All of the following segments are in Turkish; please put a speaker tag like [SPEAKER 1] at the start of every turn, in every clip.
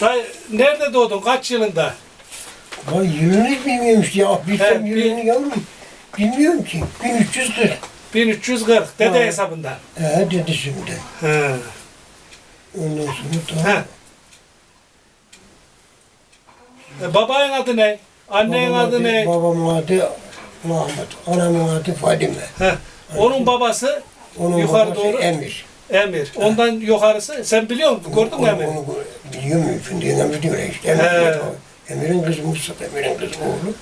[SPEAKER 1] Dayı, nerede doğdun? Kaç yılında?
[SPEAKER 2] Vay yılını bilmiyorum işte ya. Bilsem
[SPEAKER 1] He,
[SPEAKER 2] yılını yavrum. Bilmiyorum ki. 1340.
[SPEAKER 1] 1340 dede
[SPEAKER 2] Ha.
[SPEAKER 1] hesabından.
[SPEAKER 2] He dedesinde.
[SPEAKER 1] He.
[SPEAKER 2] Ondan sonra da
[SPEAKER 1] He. E, babanın adı ne? Annenin
[SPEAKER 2] babamın
[SPEAKER 1] adı ne?
[SPEAKER 2] Babamın adı Mahmut. Anamın adı Fadime.
[SPEAKER 1] He. Onun babası
[SPEAKER 2] Onun
[SPEAKER 1] Yukarı
[SPEAKER 2] babası
[SPEAKER 1] doğru.
[SPEAKER 2] Emir.
[SPEAKER 1] Emir. Ondan yukarısı sen biliyor musun? Gördün mü
[SPEAKER 2] Onu-
[SPEAKER 1] Emir?
[SPEAKER 2] onu Biliyor muyum? Emir diyor işte. Emir
[SPEAKER 1] He.
[SPEAKER 2] diyor. Emir'in kızı Mustafa. Emir'in kızı oğlu.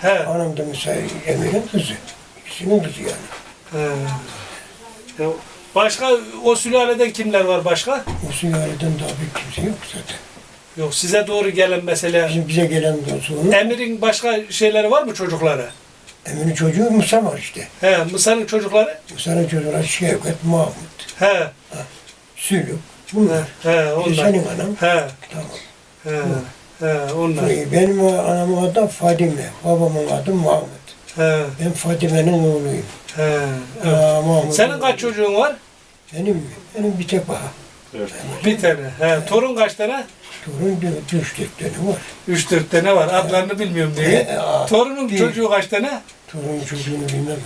[SPEAKER 1] He.
[SPEAKER 2] Anam da mesela Emir'in kızı. İkisinin kızı yani.
[SPEAKER 1] He. Başka o sülaleden kimler var başka?
[SPEAKER 2] O sülaleden daha bir kimse yok zaten.
[SPEAKER 1] Yok size doğru gelen mesela
[SPEAKER 2] Bizim bize gelen de sonra
[SPEAKER 1] Emir'in başka şeyleri var mı çocukları?
[SPEAKER 2] Emir'in çocuğu Musa var işte.
[SPEAKER 1] He, Mısır'ın çocukları?
[SPEAKER 2] Musa'nın çocukları Şevket, Mahmut,
[SPEAKER 1] He,
[SPEAKER 2] Sülük. Bunlar.
[SPEAKER 1] he, onlar.
[SPEAKER 2] senin anam.
[SPEAKER 1] He,
[SPEAKER 2] Tamam.
[SPEAKER 1] he, he, onlar.
[SPEAKER 2] Benim anamın adı Fadime, babamın adı Mahmut.
[SPEAKER 1] He,
[SPEAKER 2] Ben Fadime'nin oğluyum.
[SPEAKER 1] he.
[SPEAKER 2] Aa, Mahmut.
[SPEAKER 1] Senin kaç çocuğun var?
[SPEAKER 2] Benim? Benim bir tek baha.
[SPEAKER 1] Bir tane. He, torun kaç tane?
[SPEAKER 2] Torun dört, üç dört tane var.
[SPEAKER 1] Üç dört tane var. Adlarını bilmiyorum diye. Torunun
[SPEAKER 2] bir.
[SPEAKER 1] çocuğu kaç tane?
[SPEAKER 2] Torun çocuğunu bilmem.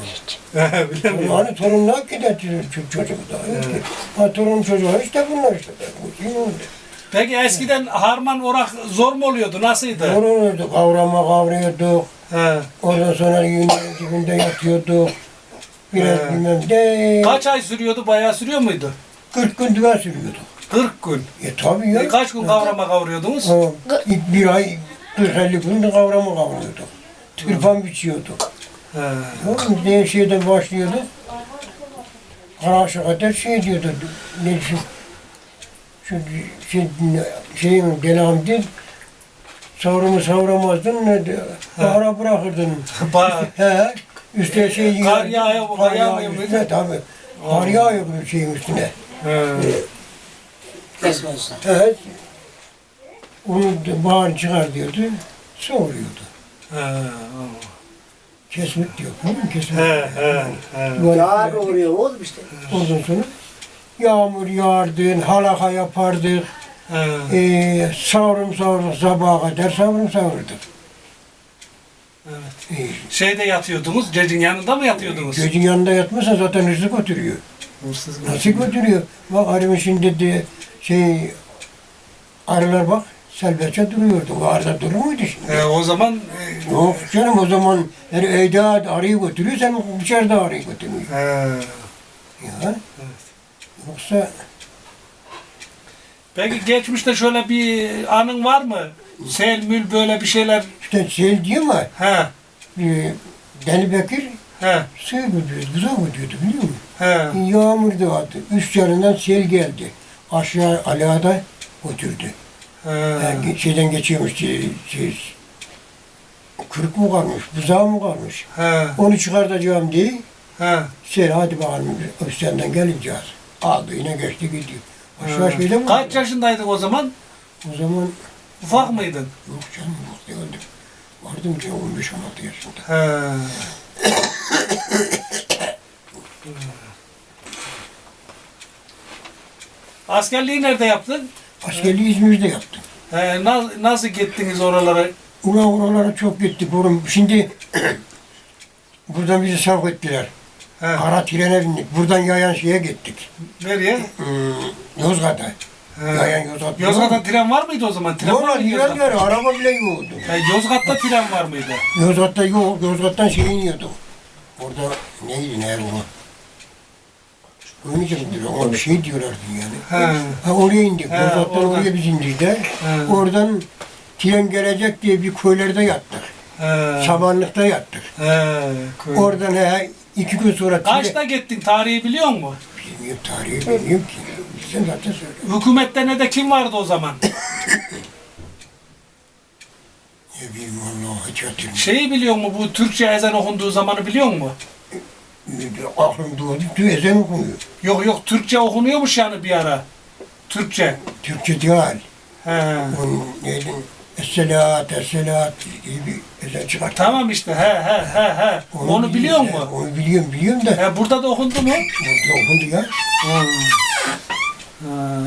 [SPEAKER 1] He, Bilemiyorum.
[SPEAKER 2] Torun ne gider çocuk çocuğu da yok ki. Ha torun çocuğu işte bunlar işte.
[SPEAKER 1] Peki eskiden harman orak zor mu oluyordu? Nasıldı?
[SPEAKER 2] Öldü, kavrama kavruyorduk.
[SPEAKER 1] He.
[SPEAKER 2] Ondan sonra yünün dibinde yatıyorduk. Biraz
[SPEAKER 1] He.
[SPEAKER 2] bilmem de.
[SPEAKER 1] Kaç ay sürüyordu? Bayağı sürüyor muydu?
[SPEAKER 2] 40 gün düve sürüyorduk.
[SPEAKER 1] 40 gün.
[SPEAKER 2] E tabii ya.
[SPEAKER 1] E, kaç gün kavrama kavuruyordunuz?
[SPEAKER 2] Ha, bir ay 40-50 gün kavrama kavuruyorduk. Tırpan biçiyorduk.
[SPEAKER 1] He.
[SPEAKER 2] Oğlum diye şeyden başlıyorduk. Karaşa kadar şey diyordu. Ne şu, şu şey, şeyin delamdı. Savrumu savramazdın ne de ara bırakırdın.
[SPEAKER 1] Ba-
[SPEAKER 2] He. Üstüne şey
[SPEAKER 1] Kar yağıyor,
[SPEAKER 2] kar yağıyor
[SPEAKER 1] muydu?
[SPEAKER 2] üstüne tabii. Kar yağıyor şeyin üstüne.
[SPEAKER 1] He.
[SPEAKER 3] Kesmezler.
[SPEAKER 2] Evet. Onu da bağır çıkar diyordu. Soğuruyordu.
[SPEAKER 1] He.
[SPEAKER 2] Kesmek diyor. Değil mi? Kesmek.
[SPEAKER 1] He. He. He.
[SPEAKER 2] Böyle
[SPEAKER 3] Yağar
[SPEAKER 2] böyle.
[SPEAKER 3] oluyor oğlum işte.
[SPEAKER 2] Ondan sonra yağmur yağardı, halaka yapardık.
[SPEAKER 1] He.
[SPEAKER 2] Ee, savrum savrum sabaha kadar savrum savurduk.
[SPEAKER 1] Evet.
[SPEAKER 2] Ee,
[SPEAKER 1] Şeyde yatıyordunuz, cecin yanında mı yatıyordunuz?
[SPEAKER 2] Gözün yanında yatmasa zaten hırsız götürüyor.
[SPEAKER 1] Hırsız?
[SPEAKER 2] Nasıl götürüyor? Bak arımın şimdi de şey arılar bak selbetçe duruyordu. O arada durur muydu şimdi?
[SPEAKER 1] He, o zaman e,
[SPEAKER 2] Yok canım o zaman her evde arıyı götürüyor, sen dışarıda arıyı götürüyor.
[SPEAKER 1] he.
[SPEAKER 2] Ya. Yoksa
[SPEAKER 1] Peki geçmişte şöyle bir anın var mı? Sel, mül böyle bir şeyler.
[SPEAKER 2] işte şey diyor mu?
[SPEAKER 1] He.
[SPEAKER 2] E, Deli Bekir
[SPEAKER 1] He.
[SPEAKER 2] suyu götürüyordu, güzel götürüyordu biliyor musun?
[SPEAKER 1] He.
[SPEAKER 2] Yağmur doğdu. Üst yanından sel geldi. Aşağı Ala'da götürdü.
[SPEAKER 1] He.
[SPEAKER 2] Yani şeyden geçiyormuş, şey, şey, kırık mı kalmış, buzağı mı kalmış?
[SPEAKER 1] He.
[SPEAKER 2] Onu çıkartacağım diye,
[SPEAKER 1] He.
[SPEAKER 2] sen hadi bakalım üst yandan gelince aldı yine geçti gidiyor. Aşağı şeyde mi?
[SPEAKER 1] Kaç yaşındaydın o zaman?
[SPEAKER 2] O zaman
[SPEAKER 1] Ufak mıydın?
[SPEAKER 2] yok canım yok değildim. Vardım ki 15-16 yaşında.
[SPEAKER 1] He. Askerliği nerede yaptın?
[SPEAKER 2] Askerliği İzmir'de yaptım.
[SPEAKER 1] He, na- nasıl gittiniz oralara?
[SPEAKER 2] Ulan oralara çok gittik oğlum. Şimdi buradan bizi sevk ettiler.
[SPEAKER 1] He.
[SPEAKER 2] Kara trene bindik. Buradan yayan şeye gittik.
[SPEAKER 1] Nereye?
[SPEAKER 2] Hmm, Yozgat'a.
[SPEAKER 1] He.
[SPEAKER 2] Yayan Yozgat.
[SPEAKER 1] Yozgat'ta tren var mıydı o zaman? Tren var mıydı
[SPEAKER 2] yer
[SPEAKER 1] Yozgat'ta?
[SPEAKER 2] yer araba bile yoktu.
[SPEAKER 1] He, Yozgat'ta tren var mıydı?
[SPEAKER 2] Yozgat'ta yok. Yozgat'tan şey iniyorduk. Orada neydi ne bu? Ölmeyecek mi? Ona bir şey diyorlardı yani.
[SPEAKER 1] He.
[SPEAKER 2] Ha, oraya indik.
[SPEAKER 1] Oradan.
[SPEAKER 2] oraya biz indik de.
[SPEAKER 1] He.
[SPEAKER 2] Oradan tren gelecek diye bir köylerde yattık.
[SPEAKER 1] He.
[SPEAKER 2] Samanlıkta yattık.
[SPEAKER 1] He. koy-
[SPEAKER 2] Oradan he, iki gün sonra.
[SPEAKER 1] Kaçta gittin? Tarihi biliyor musun?
[SPEAKER 2] Bilmiyorum tarihi bilmiyorum ki. Sen zaten söyle.
[SPEAKER 1] Hükümette ne de kim vardı o zaman?
[SPEAKER 2] Ne bileyim vallahi hiç hatırlamıyorum.
[SPEAKER 1] Şeyi biliyor mu bu Türkçe ezan okunduğu zamanı biliyor mu?
[SPEAKER 2] Aklım doğdu. Tüy ezan okunuyor.
[SPEAKER 1] Yok yok Türkçe okunuyormuş yani bir ara. Türkçe.
[SPEAKER 2] Türkçe değil.
[SPEAKER 1] He.
[SPEAKER 2] Onun neydi? Esselat, esselat diye bir ezan çıkar.
[SPEAKER 1] Tamam işte he he he he. Onu, biliyor
[SPEAKER 2] biliyorum,
[SPEAKER 1] mu?
[SPEAKER 2] Onu biliyorum, biliyorum da.
[SPEAKER 1] He, burada da okundu mu?
[SPEAKER 2] Burada okundu ya.
[SPEAKER 1] Ha,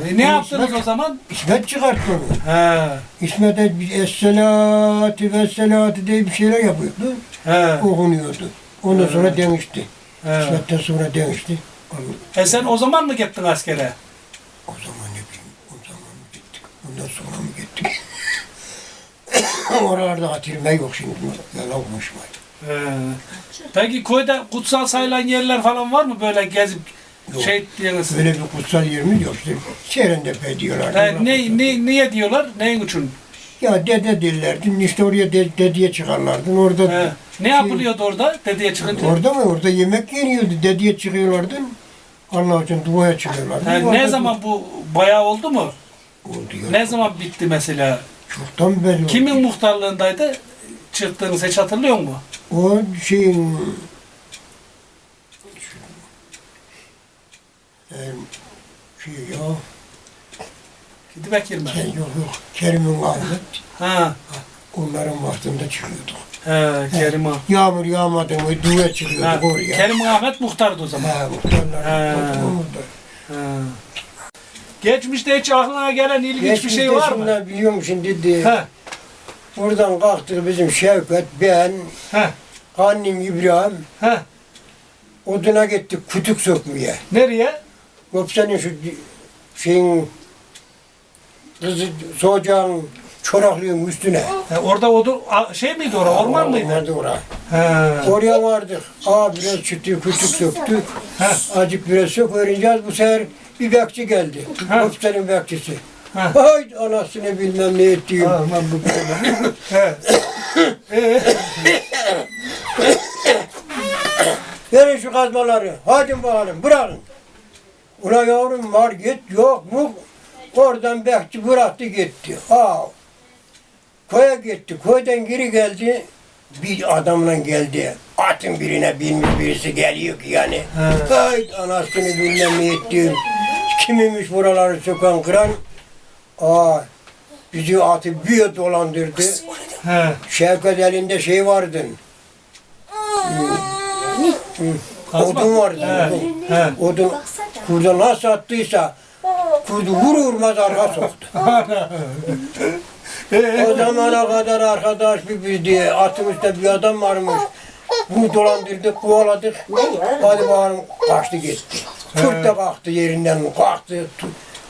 [SPEAKER 1] e ne yaptınız o zaman?
[SPEAKER 2] İsmet çıkarttı onu.
[SPEAKER 1] He.
[SPEAKER 2] İsmet'e bir Es-Selati ve Selati diye bir şeyler yapıyordu.
[SPEAKER 1] He.
[SPEAKER 2] Okunuyordu. Ondan sonra demişti.
[SPEAKER 1] He.
[SPEAKER 2] İsmet'ten sonra demişti.
[SPEAKER 1] E sen o zaman mı gittin askere?
[SPEAKER 2] O zaman ne bileyim, o zaman mı gittik, ondan sonra mı gittik? Oralarda hatırlama yok şimdi, yalan konuşmayın.
[SPEAKER 1] He. Peki köyde kutsal sayılan yerler falan var mı böyle gezip
[SPEAKER 2] Yok.
[SPEAKER 1] şey diyeniz?
[SPEAKER 2] Böyle bir kutsal yerimiz yok işte, Serendepe diyorlardı.
[SPEAKER 1] He,
[SPEAKER 2] ona
[SPEAKER 1] ne, ne, niye diyorlar? Neyin için?
[SPEAKER 2] Ya dede derlerdi, işte oraya de, dedeye çıkarlardı, orada...
[SPEAKER 1] He. Ne yapılıyordu orada dedeye çıkınca?
[SPEAKER 2] Orada mı? Orada yemek yeniyordu, dedeye çıkıyorlardı. Allah için duaya çıkıyorlardı.
[SPEAKER 1] He, ne zaman bu bayağı oldu mu?
[SPEAKER 2] Oldu ya.
[SPEAKER 1] Ne zaman bitti mesela?
[SPEAKER 2] Çoktan oldu.
[SPEAKER 1] Kimin muhtarlığındaydı? Çıktığınız hiç hatırlıyor musun?
[SPEAKER 2] O şeyin... Şey ya,
[SPEAKER 1] Bekir mi?
[SPEAKER 2] Ke- yok yok, Kerim'in Ahmet,
[SPEAKER 1] Ha,
[SPEAKER 2] onların vaktinde çıkıyorduk.
[SPEAKER 1] he, Kerim Ağa.
[SPEAKER 2] Yağmur yağmadı mı
[SPEAKER 1] Ha,
[SPEAKER 2] çıkıyorduk oraya.
[SPEAKER 1] Kerim Ahmet muhtardı o zaman.
[SPEAKER 2] Ha, muhtarlar. Orada.
[SPEAKER 1] Ha. Geçmişte hiç aklına gelen ilginç bir şey var mı?
[SPEAKER 2] Geçmişte biliyor musun dedi.
[SPEAKER 1] He,
[SPEAKER 2] Oradan kalktık bizim Şevket, ben,
[SPEAKER 1] he,
[SPEAKER 2] annem İbrahim,
[SPEAKER 1] he.
[SPEAKER 2] oduna gittik kutuk sökmeye.
[SPEAKER 1] Nereye?
[SPEAKER 2] Yok senin şu şeyin kızı soğacağın çoraklığın üstüne.
[SPEAKER 1] He, orada odu, a- şey miydi orada, orman mıydı?
[SPEAKER 2] Orada oraya.
[SPEAKER 1] He.
[SPEAKER 2] Oraya vardık. Aa biraz çıktı, küçük söktük.
[SPEAKER 1] Ha.
[SPEAKER 2] Azıcık biraz sök öğreneceğiz. Bu sefer bir bekçi geldi.
[SPEAKER 1] Ha.
[SPEAKER 2] Hopsenin bekçisi.
[SPEAKER 1] Ha.
[SPEAKER 2] Haydi anasını bilmem ne ettiğim.
[SPEAKER 1] Aman bu He. Ee,
[SPEAKER 2] Verin şu kazmaları. Hadi bakalım bırakın. Ula yavrum var git yok mu? Oradan bekçi bıraktı gitti. Aa. Koya gitti. Koydan geri geldi. Bir adamla geldi. Atın birine binmiş birisi geliyor ki yani.
[SPEAKER 1] He.
[SPEAKER 2] Haydi anasını bilmem ne ettiğim. Kimmiş buraları sokan kıran? Aa. Bizi atı bir dolandırdı.
[SPEAKER 1] he.
[SPEAKER 2] Şevket elinde şey vardı.
[SPEAKER 1] Kazma.
[SPEAKER 2] Odun vardı.
[SPEAKER 1] He,
[SPEAKER 2] Odun.
[SPEAKER 1] he.
[SPEAKER 2] Odun kurda nasıl attıysa kurdu vur vurmaz arka soktu. O zamana kadar arkadaş bir biz diye üstte bir adam varmış. Bunu dolandırdık, kovaladık. Hadi bakalım kaçtı gitti. Kurt da kalktı yerinden kalktı.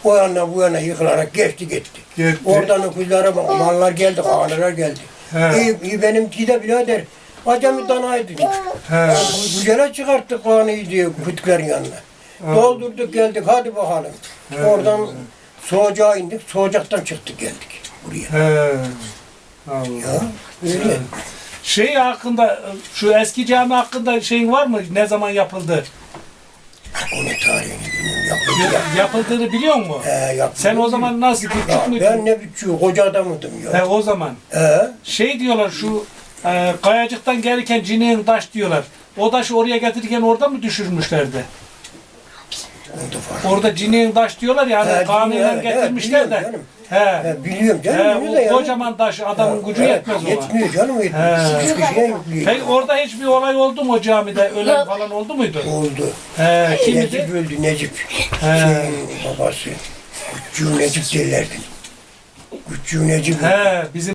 [SPEAKER 2] O yana bu yana yıkılarak geçti gitti.
[SPEAKER 1] Gitti.
[SPEAKER 2] Oradan öküzlere bak, mallar geldi, kağanlar geldi. İyi, iyi benimki de birader. Acemi danaydı. Güzele çıkarttık kanıyı diye kütüklerin yanına. Doldurduk geldik hadi bakalım. Oradan soğucağa indik. Soğucaktan çıktık geldik buraya.
[SPEAKER 1] He. Allah.
[SPEAKER 2] Ya öyle.
[SPEAKER 1] Şey hakkında, şu eski cami hakkında şeyin var mı? Ne zaman yapıldı?
[SPEAKER 2] Onun tarihini bilmiyorum. Yapıldı
[SPEAKER 1] Ya- Yapıldığını biliyor musun?
[SPEAKER 2] He, yapıldı.
[SPEAKER 1] Sen o zaman nasıl küçük müydün?
[SPEAKER 2] ben ne biçim koca adamıydım
[SPEAKER 1] He,
[SPEAKER 2] ya.
[SPEAKER 1] o zaman.
[SPEAKER 2] He?
[SPEAKER 1] Şey diyorlar şu e, kayacıktan gelirken cineğin taş diyorlar. O taşı oraya getirirken orada mı düşürmüşlerdi? Orada cineğin taş diyorlar ya hani
[SPEAKER 2] he,
[SPEAKER 1] getirmişler de.
[SPEAKER 2] canım.
[SPEAKER 1] He.
[SPEAKER 2] Biliyorum canım.
[SPEAKER 1] He, o
[SPEAKER 2] yani.
[SPEAKER 1] kocaman taş adamın gücü
[SPEAKER 2] Evet,
[SPEAKER 1] yetmez ona.
[SPEAKER 2] Yetmiyor canım yetmiyor.
[SPEAKER 1] He.
[SPEAKER 2] Hiçbir şeye yüklüyor.
[SPEAKER 1] Peki orada hiçbir olay oldu mu o camide? Ölen falan oldu muydu?
[SPEAKER 2] Oldu.
[SPEAKER 1] He, kimdi?
[SPEAKER 2] Necip öldü Necip.
[SPEAKER 1] He.
[SPEAKER 2] Şeyin babası. Küçüğü Necip derlerdi. Küçüğü Necip.
[SPEAKER 1] He, bizim